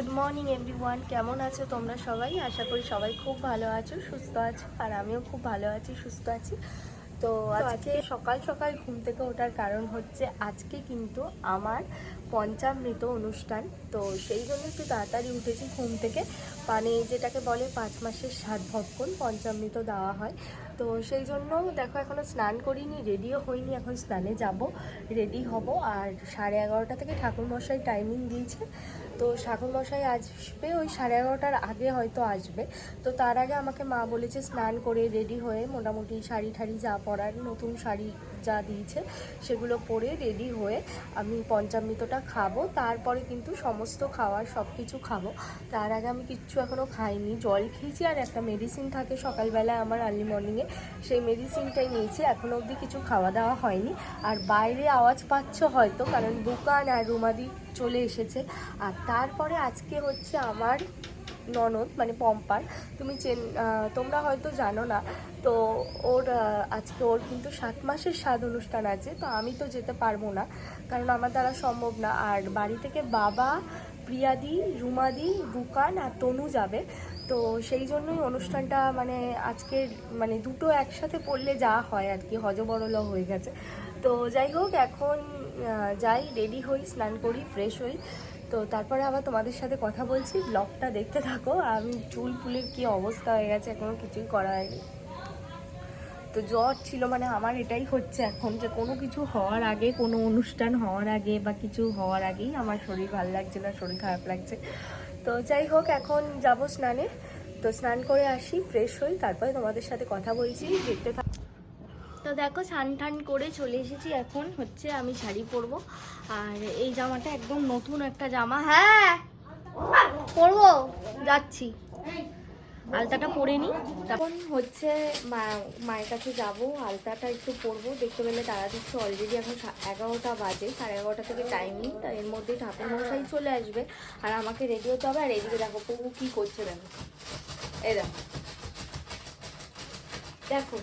Good morning everyone. কেমন আছো তোমরা সবাই? আশা করি সবাই খুব ভালো আছো সুস্থ আছো আর আমিও খুব ভালো আছি সুস্থ আছি। তো আজকে সকাল সকাল ঘুম থেকে ওঠার কারণ হচ্ছে আজকে কিন্তু আমার পঞ্চামৃত অনুষ্ঠান। তো সেই জন্য একটু তাড়াতাড়ি উঠেছি ঘুম থেকে। মানে যেটাকে বলে পাঁচ মাসের সাত ভক্ষণ পঞ্চামৃত দেওয়া হয়। তো সেই জন্য দেখো এখনও স্নান করিনি রেডিও হইনি এখন স্নানে যাব রেডি হব। আর সাড়ে এগারোটা থেকে ঠাকুরমশাই টাইমিং দিয়েছে। তো ঠাকুরমশাই আসবে ওই সাড়ে এগারোটার আগে হয়তো আসবে। তো তার আগে আমাকে মা বলেছে স্নান করে রেডি হয়ে মোটামুটি শাড়ি ঠাড়ি যা পরার, নতুন শাড়ি যা দিয়েছে সেগুলো পরে রেডি হয়ে আমি পঞ্চামৃতটা খাব। তারপরে কিন্তু সমস্ত খাওয়ার সব কিছু খাব। তার আগে আমি কিচ্ছু এখনও খাইনি। জল খেয়েছি আর একটা মেডিসিন থাকে সকালবেলায় আমার আর্লি মর্নিংয়ে সেই মেডিসিনটাই নিয়েছি। এখনও অবধি কিছু খাওয়া দাওয়া হয়নি। আর বাইরে আওয়াজ পাচ্ছ হয়তো, কারণ দোকান আর রুমাদি চলে এসেছে। আর তারপরে আজকে হচ্ছে আমার ননদ মানে পম্পার, তুমি চেন তোমরা হয়তো জানো না, তো ওর আজকে ওর কিন্তু সাত মাসের স্বাদ অনুষ্ঠান আছে, তো আমি তো যেতে পারব না, কারণ আমার দ্বারা সম্ভব না। আর বাড়ি থেকে বাবা, প্রিয়াদি, রুমাদি, বুকান আর তনু যাবে, তো সেই জন্যই অনুষ্ঠানটা মানে আজকে মানে দুটো একসাথে পড়লে যা হয় আর কি হজবরল হয়ে গেছে। তো যাই হোক, এখন যাই রেডি হই, স্নান করি ফ্রেশ হই। তো তারপরে আবার তোমাদের সাথে কথা বলছি ব্লগটা দেখতে থাকো। আমি চুল ফুলের কি অবস্থা হয়ে গেছে, এখনও কিছুই করা হয়নি। তো জ্বর ছিল মানে আমার এটাই হচ্ছে এখন যে কোনো কিছু হওয়ার আগে, কোনো অনুষ্ঠান হওয়ার আগে বা কিছু হওয়ার আগেই আমার শরীর ভালো লাগছে না, শরীর খারাপ লাগছে। তো যাই হোক, এখন যাব স্নানে। তো স্নান করে আসি ফ্রেশ হই, তারপরে তোমাদের সাথে কথা বলছি, দেখতে তো দেখো, স্নান টান করে চলে এসেছি এখন। হচ্ছে আমি শাড়ি পরবো। আর এই জামাটা একদম নতুন একটা জামা। হ্যাঁ পরবো, যাচ্ছি। আলতাটা পরে নিই তখন হচ্ছে মায়ের কাছে যাব। আলতাটা একটু পরবো। দেখতে পেলে তারা দিচ্ছে অলরেডি এখন এগারোটা বাজে। সাড়ে এগারোটা থেকে টাইমিং তা এর মধ্যে ঠাকুর মশাই চলে আসবে। আর আমাকে রেডি হতে হবে। আর এদিকে দেখো প্রভু কী করছে দেখো। এই দেখো। দেখো।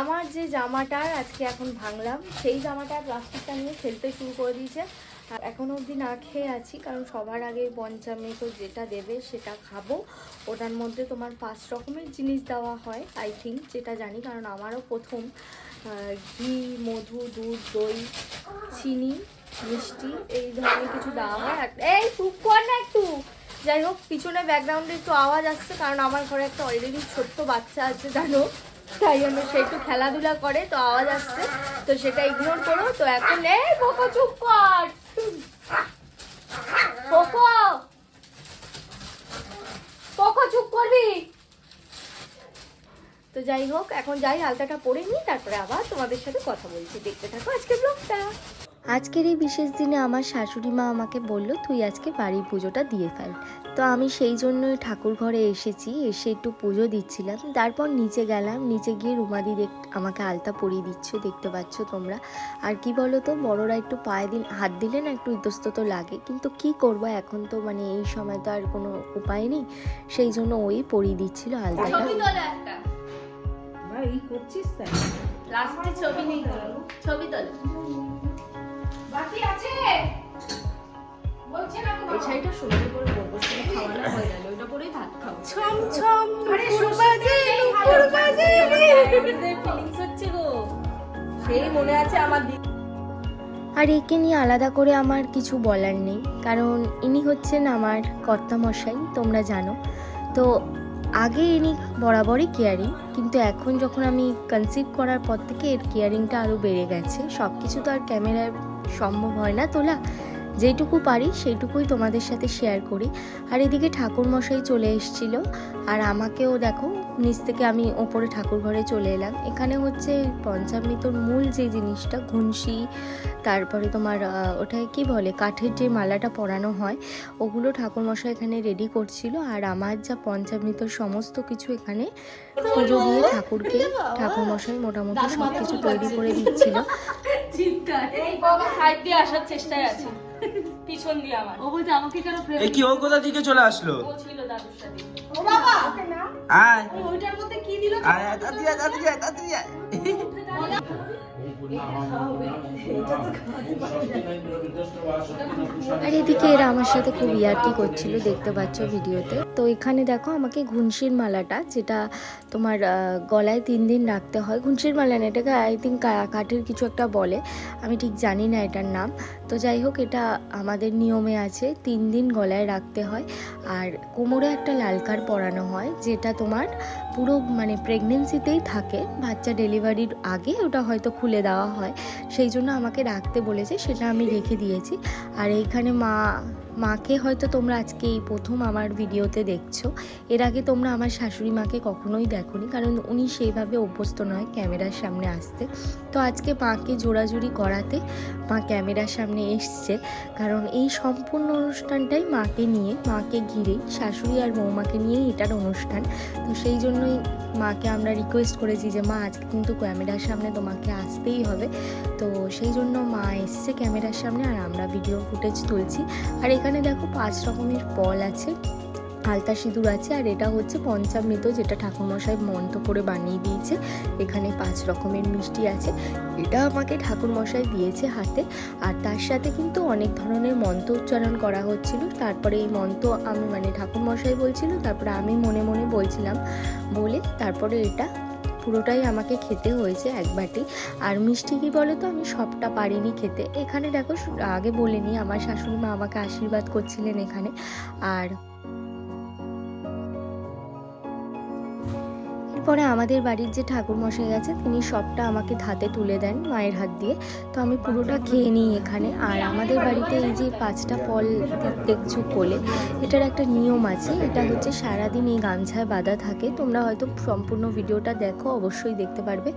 আমার যে জামাটার আজকে এখন ভাঙলাম, সেই জামাটার প্লাস্টিকটা নিয়ে ফেলতে শুরু করে দিয়েছে। আর এখন অবধি না খেয়ে আছি, কারণ সবার আগে পঞ্চামে তো যেটা দেবে সেটা খাব। ওটার মধ্যে তোমার পাঁচ রকমের জিনিস দেওয়া হয় আই থিঙ্ক যেটা জানি, কারণ আমারও প্রথম ঘি, মধু, দুধ, দই, চিনি, মিষ্টি, এই ধরনের কিছু দেওয়া হয়। আর এই, চুপ কর না একটু। যাই হোক, পিছনে ব্যাকগ্রাউন্ডে একটু আওয়াজ আসছে, কারণ আমার ঘরে একটা অলরেডি ছোট্ট বাচ্চা আছে, জানো? তাই জন্য সে একটু খেলাধুলা করে, তো আওয়াজ আসছে, তো সেটা ইগনোর করো, তো এখন এই পোকো চুপ কর। পোকো পোকো চুপ করবি। তো যাই হোক, এখন যাই আলতাটা পরে নিই, তারপরে আবার তোমাদের সাথে কথা বলছি। দেখতে থাকো আজকে ব্লগটা আজকের এই বিশেষ দিনে আমার শাশুড়ি মা আমাকে বলল তুই আজকে বাড়ির পুজোটা দিয়ে ফেল। তো আমি সেই জন্যই ঠাকুর ঘরে এসেছি এসে একটু পুজো দিচ্ছিলাম। তারপর নিচে গেলাম নিচে গিয়ে রুমাদি দেখ আমাকে আলতা পরিয়ে দিচ্ছ দেখতে পাচ্ছ তোমরা। আর কি বলো তো বড়রা একটু পায়ে দিন হাত দিলে না একটু ইতস্তত লাগে। কিন্তু কি করব এখন তো মানে এই সময় তো আর কোনো উপায় নেই। সেই জন্য ওই পরিয়ে দিচ্ছিল আলতাটা। ছবি তোলে এই করছিস তাই লাস্টে ছবি নেই ছবি তোলে। বাকি আছে? বলছে না এই শাড়িটা সুন্দর করে পরবো শুধু খাওয়ানো হয়ে গেল ওইটা পরেই ভাত খাব। ছম ছম নুপুর বাজে ফিলিংস হচ্ছে গো। সেই মনে আছে আমার আর একে নিয়ে আলাদা করে আমার কিছু বলার নেই কারণ ইনি হচ্ছেন আমার কর্তামশাই তোমরা জানো। তো আগে ইনি বরাবরই কেয়ারিং কিন্তু এখন যখন আমি কনসিভ করার পর থেকে এর কেয়ারিংটা আরও বেড়ে গেছে সব কিছু তো আর ক্যামেরায় সম্ভব হয় না তোলা। যেইটুকু পারি সেইটুকুই তোমাদের সাথে শেয়ার করি। আর এদিকে ঠাকুর মশাই চলে এসেছিল। আর আমাকেও দেখো, নিচ থেকে আমি ওপরে ঠাকুর ঘরে চলে এলাম। এখানে হচ্ছে পঞ্চামৃতর মূল যে জিনিসটা, ঘুনসি, তারপরে তোমার ওটাকে কি বলে, কাঠের যে মালাটা পরানো হয়, ওগুলো ঠাকুরমশাই এখানে রেডি করছিল। আর আমার যা পঞ্চামৃতর সমস্ত কিছু এখানে পুজো দিয়ে ঠাকুরকে, ঠাকুরমশাই মোটামুটি সব কিছু তৈরি করে দিচ্ছিল। সাইড দিয়ে আসার চেষ্টায় আছে। পিছন দিয়ে আমার। ও বলছে আমাকে কেন প্রেম কি ও কোথা থেকে চলে আসলো? ও ছিল দাদুর সাথে। ও বাবা! আয়। ওইটার মধ্যে কি দিল? আয় আয়, তাড়াতাড়ি আয়, আর এদিকে এরা আমার সাথে খুব ইয়ার্কি করছিল, দেখতে পাচ্ছ ভিডিওতে। তো এখানে দেখো আমাকে ঘুনশির মালাটা, যেটা তোমার গলায় তিন দিন রাখতে হয়। ঘুনশির মালা না, এটাকে আই থিঙ্ক কাঠের কিছু একটা বলে। আমি ঠিক জানি না এটার নাম। তো যাই হোক, এটা আমাদের নিয়মে আছে। তিন দিন গলায় রাখতে হয়। আর কোমরে একটা লালকার পরানো হয়, যেটা তোমার পুরো মানে প্রেগনেন্সিতেই থাকে। বাচ্চা ডেলিভারির আগে ওটা হয়তো খুলে দেওয়া হয়। সেই জন্য আমাকে রাখতে বলেছে, সেটা আমি রেখে দিয়েছি। আর এইখানে মা মাকে হয়তো তোমরা আজকে এই প্রথম আমার ভিডিওতে দেখছ। এর আগে তোমরা আমার শাশুড়ি মাকে কখনোই দেখোনি, কারণ উনি সেইভাবে অভ্যস্ত নয় ক্যামেরার সামনে আসতে। তো আজকে মাকে জোড়াজুড়ি করাতে মা ক্যামেরার সামনে এসছে, কারণ এই সম্পূর্ণ অনুষ্ঠানটাই মাকে নিয়ে, মাকে ঘিরেই শাশুড়ি আর বৌমাকে নিয়েই এটার অনুষ্ঠান। তো সেই জন্যই মাকে আমরা রিকোয়েস্ট করেছি যে, মা, আজকে কিন্তু ক্যামেরার সামনে তোমাকে আসতেই হবে। তো সেই জন্য মা এসছে ক্যামেরার সামনে আর আমরা ভিডিও ফুটেজ তুলছি। আর এখানে দেখো পাঁচ রকমের ফল আছে। আলতা সিঁদুর আছে আর এটা হচ্ছে পঞ্চামৃত যেটা ঠাকুরমশাই মন্ত্র করে বানিয়ে দিয়েছে। এখানে পাঁচ রকমের মিষ্টি আছে। এটা আমাকে ঠাকুরমশাই দিয়েছে হাতে। আর তার সাথে কিন্তু অনেক ধরনের মন্ত্র উচ্চারণ করা হচ্ছিল। তারপরে এই মন্ত্র আমি মানে ঠাকুরমশাই বলছিল, তারপরে আমি মনে মনে বলছিলাম বলে তারপরে এটা পুরোটাই আমাকে খেতে হয়েছে এক বাটি। আর মিষ্টি কি বলো তো আমি সবটা পারিনি খেতে। এখানে দেখো, আগে বলিনি আমার শাশুড়ি মা আমাকে আশীর্বাদ করছিলেন এখানে। আর এরপরে আমাদের বাড়ির যে ঠাকুর মশাই আছে, তিনি সবটা আমাকে হাতে তুলে দেন মায়ের হাত দিয়ে। তো আমি পুরোটা খেয়ে নিই এখানে। আর আমাদের বাড়িতে এই যে পাঁচটা ফল দেখছ কোলে, এটার একটা নিয়ম আছে। এটা হচ্ছে সারাদিন এই গামছায় বাঁধা থাকে। তোমরা হয়তো সম্পূর্ণ ভিডিওটা দেখো, অবশ্যই দেখতে পারবে।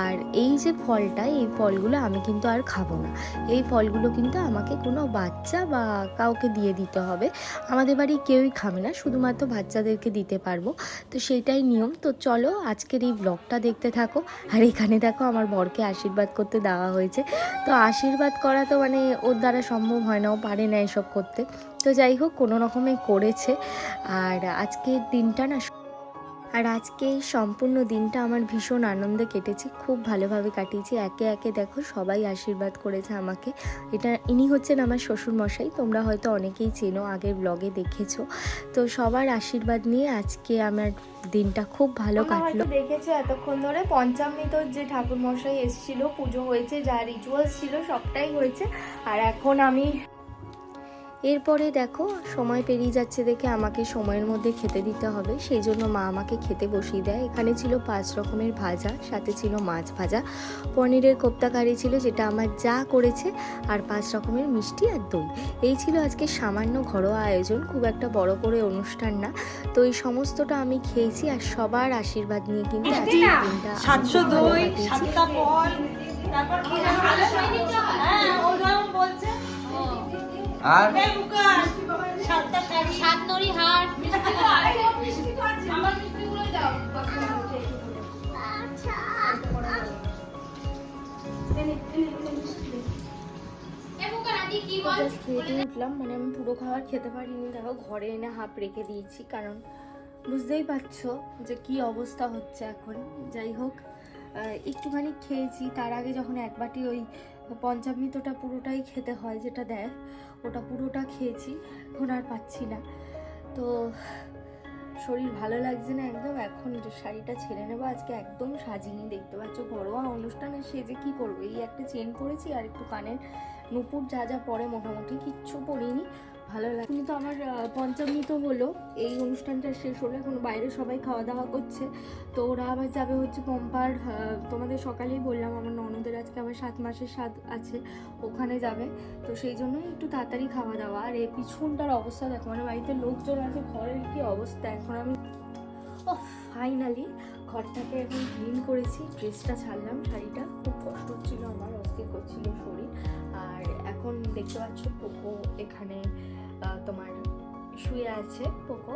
আর এই যে ফলটা, এই ফলগুলো আমি কিন্তু আর খাব না। এই ফলগুলো কিন্তু আমাকে কোনো বাচ্চা বা কাউকে দিয়ে দিতে হবে। আমাদের বাড়ি কেউই খাবে না, শুধুমাত্র বাচ্চাদেরকে দিতে পারব। তো সেইটাই নিয়ম। তো চলো আজকের এই ব্লগটা দেখতে থাকো। আর এখানে দেখো আমার বরকে আশীর্বাদ করতে দেওয়া হয়েছে। তো আশীর্বাদ করা তো মানে ওর দ্বারা সম্ভব হয় না, ও পারে না এসব করতে। তো যাই হোক, কোনো রকমে করেছে। আর আজকের দিনটা না আর আজকে এই সম্পূর্ণ দিনটা আমার ভীষণ আনন্দে কেটেছে। খুব ভালোভাবে কাটিয়েছি। একে একে দেখো সবাই আশীর্বাদ করেছে আমাকে। এটা ইনি হচ্ছেন আমার শ্বশুর মশাই তোমরা হয়তো অনেকেই চেনো আগের ব্লগে দেখেছ। তো সবার আশীর্বাদ নিয়ে আজকে আমার দিনটা খুব ভালো কাটলো। দেখেছ এতক্ষণ ধরে পঞ্চামৃত যে ঠাকুর মশাই এসেছিল পুজো হয়েছে যা রিচুয়ালস ছিল সবটাই হয়েছে। আর এখন আমি এরপরে দেখো সময় পেরিয়ে যাচ্ছে দেখে আমাকে সময়ের মধ্যে খেতে দিতে হবে। সেই জন্য মা আমাকে খেতে বসিয়ে দেয়। এখানে ছিল পাঁচ রকমের ভাজা সাথে ছিল মাছ ভাজা পনিরের কোপ্তা কারি ছিল যেটা আমার যা করেছে আর পাঁচ রকমের মিষ্টি আর দই। এই ছিল আজকে সামান্য ঘরোয়া আয়োজন খুব একটা বড় করে অনুষ্ঠান না। তো এই সমস্তটা আমি খেয়েছি আর সবার আশীর্বাদ নিয়ে কিন্তু আজকের দিনটা সাতশো দই সাতটা ফল তারপর জাস্ট খেয়ে উঠলাম মানে আমি পুরো খাবার খেতে পারিনি দেখো ঘরে এনে হাফ রেখে দিয়েছি কারণ বুঝতেই পারছ যে কি অবস্থা হচ্ছে এখন। যাই হোক একটুখানি খেয়েছি তার আগে যখন এক বাটি ওই পঞ্চামৃতটা পুরোটাই খেতে হয় যেটা দেয় ওটা পুরোটা খেয়েছি, এখন আর পাচ্ছি না। তো শরীর ভালো লাগছে না একদম, এখন শাড়িটা ছেড়ে নেব, আজকে একদম সাজিনি, দেখতে পাচ্ছ ঘরোয়া অনুষ্ঠানে সে যে কী করব? এই একটা চেন পরেছি আর একটু কানের নুপুর যা যা পরে মোটামুটি কিচ্ছু পরিনি। ভালো লাগে। কিন্তু আমার পঞ্চমী তো হলো। এই অনুষ্ঠানটা শেষ হলো, এখন বাইরে সবাই খাওয়া দাওয়া করছে। তো ওরা আবার যাবে হচ্ছে পম্পার তোমাদের সকালেই বললাম, আমার ননদের আজকে আবার সাত মাসের স্বাদ আছে, ওখানে যাবে। তো সেই জন্যই একটু তাড়াতাড়ি খাওয়া দাওয়া আর এই পিছনটার অবস্থা দেখো মানে বাড়িতে লোকজন আছে, ঘরের কি অবস্থা? এখন আমি ও ফাইনালি ঘরটাকে এখন ক্লিন করেছি ড্রেসটা ছাড়লাম, শাড়িটা। খুব কষ্ট হচ্ছিল আমার, অস্থির করছিল শরীর। আর এখন দেখতে পাচ্ছ পোকো এখানে তোমার শুয়ে আছে পোকো।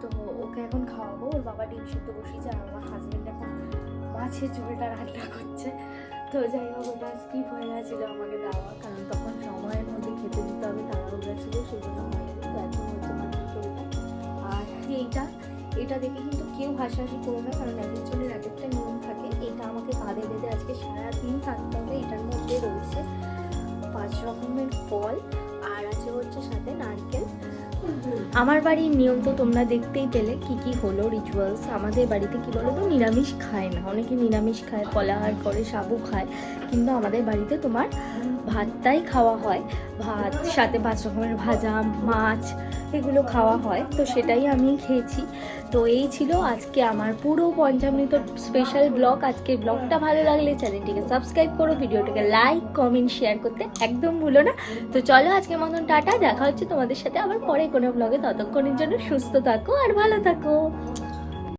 তো ওকে এখন খাওয়াবো। ওর বাবা ডিম সিদ্ধ বসিয়েছে আর আমার হাজব্যান্ড এখন মাছের ঝোলটা রান্না করছে। তো যাই হোক, ওটা স্কিপ হয়ে গেছিল আমাকে দেওয়া। কারণ তখন সময়ের মধ্যে খেতে দিতে হবে, তাড়াহুড়া ছিল সেই জন্য হয়নি তো আর এইটা, এটা দেখে কিন্তু কেউ হাসাহাসি করো না, কারণ এক একজনের এক একটা নিয়ম থাকে। এটা আমাকে কাঁধে বেঁধে আজকে সারাদিন থাকতে হবে। এটার মধ্যে রয়েছে পাঁচ রকমের ফল। আছে হচ্ছে সাথে নারকেল। আমার বাড়ির নিয়ম তো তোমরা দেখতেই পেলে কি কি হলো রিচুয়ালস আমাদের বাড়িতে কি বলো তো নিরামিষ খায় না। অনেকে নিরামিষ খায় ফলাহার করে, সাবু খায়। কিন্তু আমাদের বাড়িতে তোমার ভাতটাই খাওয়া হয়। ভাত, সাথে পাঁচ রকমের ভাজা, মাছ এগুলো খাওয়া হয়, তো সেটাই আমি খেয়েছি। তো এই ছিল আজকে আমার পুরো পঞ্চামৃত স্পেশাল ব্লগ আজকে ব্লগটা ভালো লাগলে চ্যানেলটিকে সাবস্ক্রাইব করো ভিডিওটাকে লাইক কমেন্ট শেয়ার করতে একদম ভুলো না। তো চলো আজকে মতন টাটা, দেখা হচ্ছে তোমাদের সাথে আবার পরে কোনো ব্লগে ততক্ষণের জন্য সুস্থ থাকো আর ভালো থাকো।